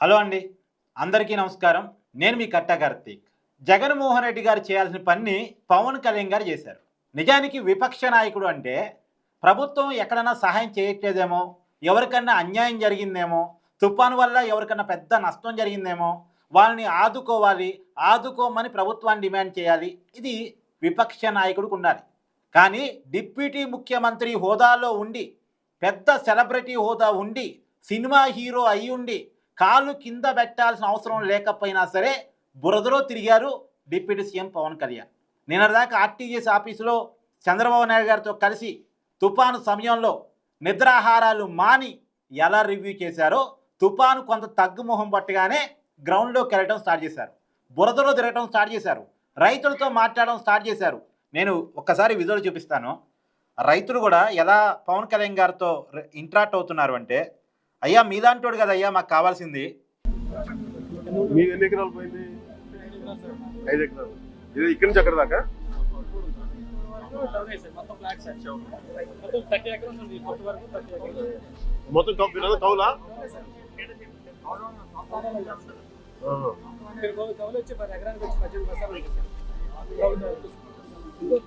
Hello అండి. అందరికీ నమస్కారం. నేను మీ కట్టా కార్తీక్. జగన్మోహన్ రెడ్డి గారు చేయాల్సిన పని పవన్ కళ్యాణ్ గారు చేశారు. నిజానికి విపక్ష నాయకుడు అంటే ప్రభుత్వం ఎక్కడన్నా సహాయం చేయట్లేదేమో ఎవరికన్నా అన్యాయం జరిగిందేమో తుఫాను వల్ల ఎవరికన్నా పెద్ద నష్టం జరిగిందేమో వాళ్ళని ఆదుకోవాలి ఆదుకోమని ప్రభుత్వాన్ని డిమాండ్ చేయాలి. ఇది విపక్ష నాయకుడికి ఉండాలి. కానీ డిప్యూటీ ముఖ్యమంత్రి హోదాలో ఉండి పెద్ద సెలబ్రిటీ హోదా ఉండి సినిమా హీరో అయి ఉండి కాలు కింద పెట్టాల్సిన అవసరం లేకపోయినా సరే బురదలో తిరిగారు డిప్యూటీ సీఎం పవన్ కళ్యాణ్. నిన్నటిదాకా ఆర్టీజీఎస్ ఆఫీసులో చంద్రబాబు నాయుడు గారితో కలిసి తుఫాను సమయంలో నిద్రాహారాలు మాని ఎలా రివ్యూ చేశారో తుఫాను కొంత తగ్గుముఖం పట్టగానే గ్రౌండ్లోకి వెళ్ళడం స్టార్ట్ చేశారు. బురదలో తిరగడం స్టార్ట్ చేశారు. రైతులతో మాట్లాడడం స్టార్ట్ చేశారు. నేను ఒక్కసారి విజువల్ చూపిస్తాను. రైతులు కూడా ఎలా పవన్ కళ్యాణ్ గారితో ఇంట్రాక్ట్ అవుతున్నారు అంటే అయ్యా మీలాంటోడు కదా అయ్యా మాకు కావాల్సింది. ఎన్ని ఎకరాలు పోయింది? ఐదు ఎకరాలు. ఇది ఇక్కడి నుంచి అక్కడ దాకా? మొత్తం కౌలా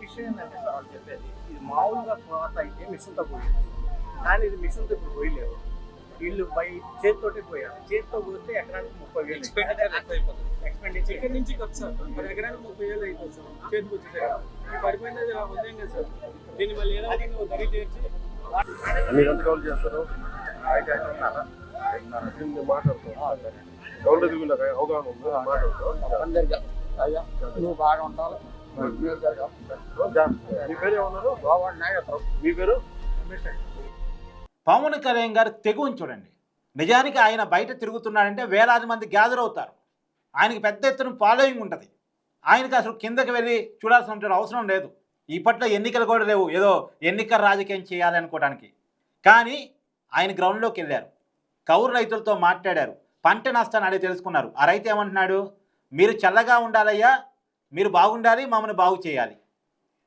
విషయం ఏంటంటే సార్ వాళ్ళు చెప్పేది ఇది మామూలుగా కోత అయితే మిషన్తో పోయేది. కానీ ఇది మిషన్తో ఇప్పుడు పోయలేవు వీళ్ళు బై చేతితోటే పోయారు. చేతితో పోస్తే ఎకరానికి ముప్పై వేలు. ఎక్స్పెండిచర్ ఇక్కడ నుంచి ఖర్చు సార్? పది ఎకరానికి ముప్పై వేలు అవుతుంది సార్? చేతికి వచ్చేసరికి పడిపోయినది ఉదయం కదా సార్? దీన్ని మళ్ళీ ఏదో ఒకటి దరి చేర్చి మీరు ఎంత కౌలు చేస్తారు? నేను మాట్లాడతాను కౌలు దగ్గర నాకు అవగాహన ఉంది? మాట్లాడతాను అందరికీ అయ్యా నువ్వు బాగా ఉండాలి మీరు. మీ పేరు ఏమన్నారు? బాగుండి నాయకత్వం మీ పేరు? పవన్ కళ్యాణ్ గారు తెగువని చూడండి. నిజానికి ఆయన బయట తిరుగుతున్నాడంటే వేలాది మంది గ్యాదర్ అవుతారు. ఆయనకి పెద్ద ఎత్తున ఫాలోయింగ్ ఉంటుంది. ఆయనకి అసలు కిందకి వెళ్ళి చూడాల్సిన అవసరం లేదు. ఇప్పట్లో ఎన్నికలు కూడా లేవు. ఏదో ఎన్నికల రాజకీయం చేయాలి అనుకోవడానికి. కానీ ఆయన గ్రౌండ్లోకి వెళ్ళారు. కౌరు రైతులతో మాట్లాడారు. పంట నష్టాన్ని అడిగి తెలుసుకున్నారు. ఆ రైతు ఏమంటున్నాడు? మీరు చల్లగా ఉండాలయ్యా. మీరు బాగుండాలి. మమ్మల్ని బాగు చేయాలి.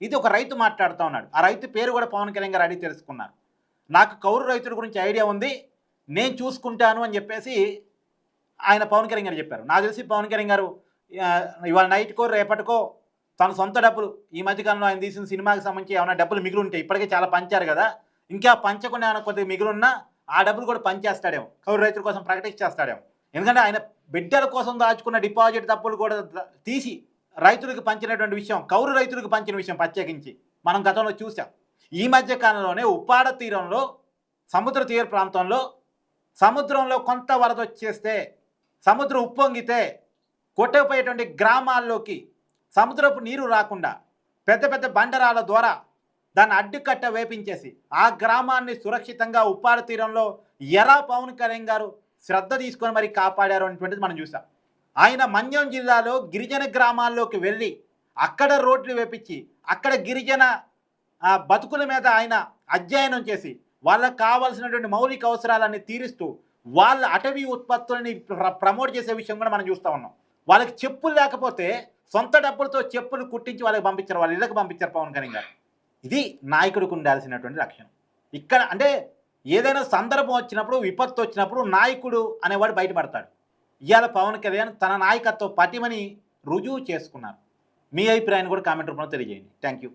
ఇది ఒక రైతు మాట్లాడుతూ ఉన్నాడు. ఆ రైతు పేరు కూడా పవన్ కళ్యాణ్ గారు అడిగి తెలుసుకున్నారు. నాకు కౌరు రైతుల గురించి ఐడియా ఉంది నేను చూసుకుంటాను అని చెప్పేసి ఆయన పవన్ కళ్యాణ్ గారు చెప్పారు. నాకు తెలిసి పవన్ కళ్యాణ్ గారు ఇవాళ నైట్కో రేపటికో తన సొంత డబ్బులు ఈ మధ్యకాలంలో ఆయన తీసిన సినిమాకి సంబంధించి ఏమైనా డబ్బులు మిగిలి ఉంటాయి ఇప్పటికే చాలా పంచారు కదా ఇంకా పంచకుండా ఏమైనా కొద్దిగా మిగిలిన్నా ఆ డబ్బులు కూడా పంచేస్తాడేమో కౌరు రైతుల కోసం ప్రకటించేస్తాడేమో. ఎందుకంటే ఆయన బిడ్డల కోసం దాచుకున్న డిపాజిట్ డబ్బులు కూడా తీసి రైతులకు పంచినటువంటి విషయం కౌరు రైతులకు పంచిన విషయం ప్రత్యేకించి మనం గతంలో చూసాం. ఈ మధ్య కాలంలోనే ఉప్పాడ తీరంలో సముద్ర తీర ప్రాంతంలో సముద్రంలో కొంత వరద వచ్చేస్తే సముద్రం ఉప్పొంగితే కొట్టకపోయేటువంటి గ్రామాల్లోకి సముద్రపు నీరు రాకుండా పెద్ద పెద్ద బండరాల ద్వారా దాన్ని అడ్డుకట్ట వేపించేసి ఆ గ్రామాన్ని సురక్షితంగా ఉప్పాడ తీరంలో ఎలా పవన్ కళ్యాణ్ గారు శ్రద్ధ తీసుకొని మరి కాపాడారు అనేటువంటిది మనం చూసాం. ఆయన మన్యం జిల్లాలో గిరిజన గ్రామాల్లోకి వెళ్ళి అక్కడ రోడ్లు వేపించి అక్కడ గిరిజన బతుకుల మీద ఆయన అధ్యయనం చేసి వాళ్ళకు కావాల్సినటువంటి మౌలిక అవసరాలన్నీ తీరుస్తూ వాళ్ళ అటవీ ఉత్పత్తులని ప్ర- ప్రమోట్ చేసే విషయం కూడా మనం చూస్తూ ఉన్నాం. వాళ్ళకి చెప్పులు లేకపోతే సొంత డబ్బులతో చెప్పులు కుట్టించి వాళ్ళకి పంపించారు వాళ్ళ ఇళ్ళకి పంపించారు పవన్ కళ్యాణ్ గారు. ఇది నాయకుడికి ఉండాల్సినటువంటి లక్షణం. ఇక్కడ అంటే ఏదైనా సందర్భం వచ్చినప్పుడు విపత్తు వచ్చినప్పుడు నాయకుడు అనేవాడు బయటపడతాడు. ఇవాళ పవన్ కళ్యాణ్ తన నాయకత్వ పటిమని రుజువు చేసుకున్నారు. మీ అభిప్రాయాన్ని కూడా కామెంట్ రూపంలో తెలియజేయండి. Thank you